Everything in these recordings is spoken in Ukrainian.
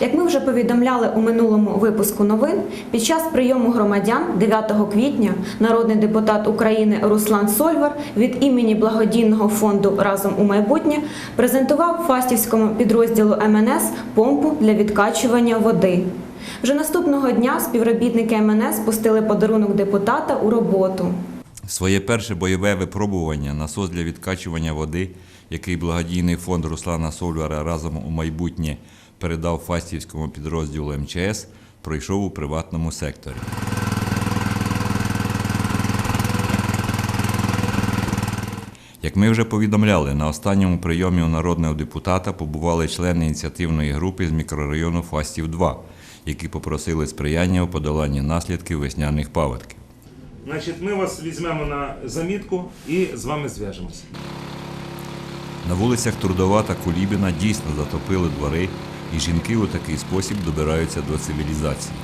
Як ми вже повідомляли у минулому випуску новин, під час прийому громадян 9 квітня народний депутат України Руслан Сольвар від імені благодійного фонду Разом у майбутнє презентував фастівському підрозділу МНС помпу для відкачування води. Вже наступного дня співробітники МНС пустили подарунок депутата у роботу. Своє перше бойове випробування насос для відкачування води, який благодійний фонд Руслана Сольвара разом у майбутнє передав фастівському підрозділу МЧС, пройшов у приватному секторі. Як ми вже повідомляли, на останньому прийомі у народного депутата побували члени ініціативної групи з мікрорайону Фастів 2, які попросили сприяння у подоланні наслідків весняних паводків. Значить, ми вас візьмемо на замітку і з вами зв'яжемося. На вулицях Трудова та Кулібіна дійсно затопили двори, і жінки у такий спосіб добираються до цивілізації.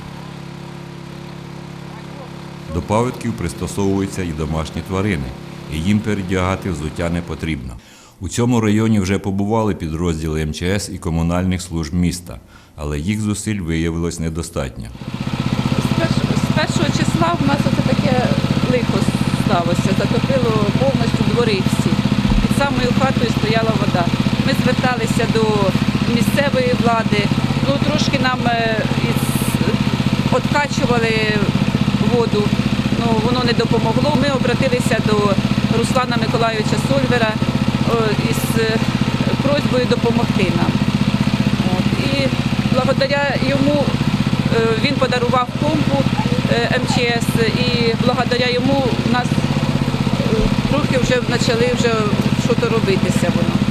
До паводків пристосовуються і домашні тварини, і їм передягати взуття не потрібно. У цьому районі вже побували підрозділи МЧС і комунальних служб міста, але їх зусиль виявилось недостатньо. З першого, числа в нас оце таке лихо сталося. Затопило повністю двори всі. Під самою хатою стояла вода. Ми зверталися до місцевої влади. Ну, трошки нам е, із, откачували воду, ну, воно не допомогло. Ми обратилися до Руслана Миколайовича Сольвера із е, просьбою допомогти нам. І благодаря йому е, він подарував помпу е, МЧС, і благодаря йому в нас е, трохи вже почали вже щось робитися воно.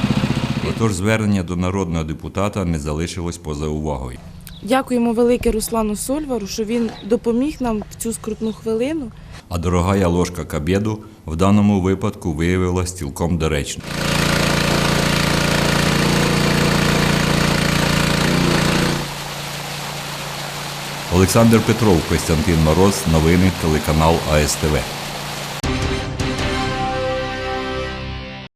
Отож звернення до народного депутата не залишилось поза увагою. Дякуємо велике Руслану Сольвару, що він допоміг нам в цю скрутну хвилину. А дорогая ложка к обіду в даному випадку виявилась цілком доречною. Олександр Петров, Костянтин Мороз, новини, телеканал АСТВ.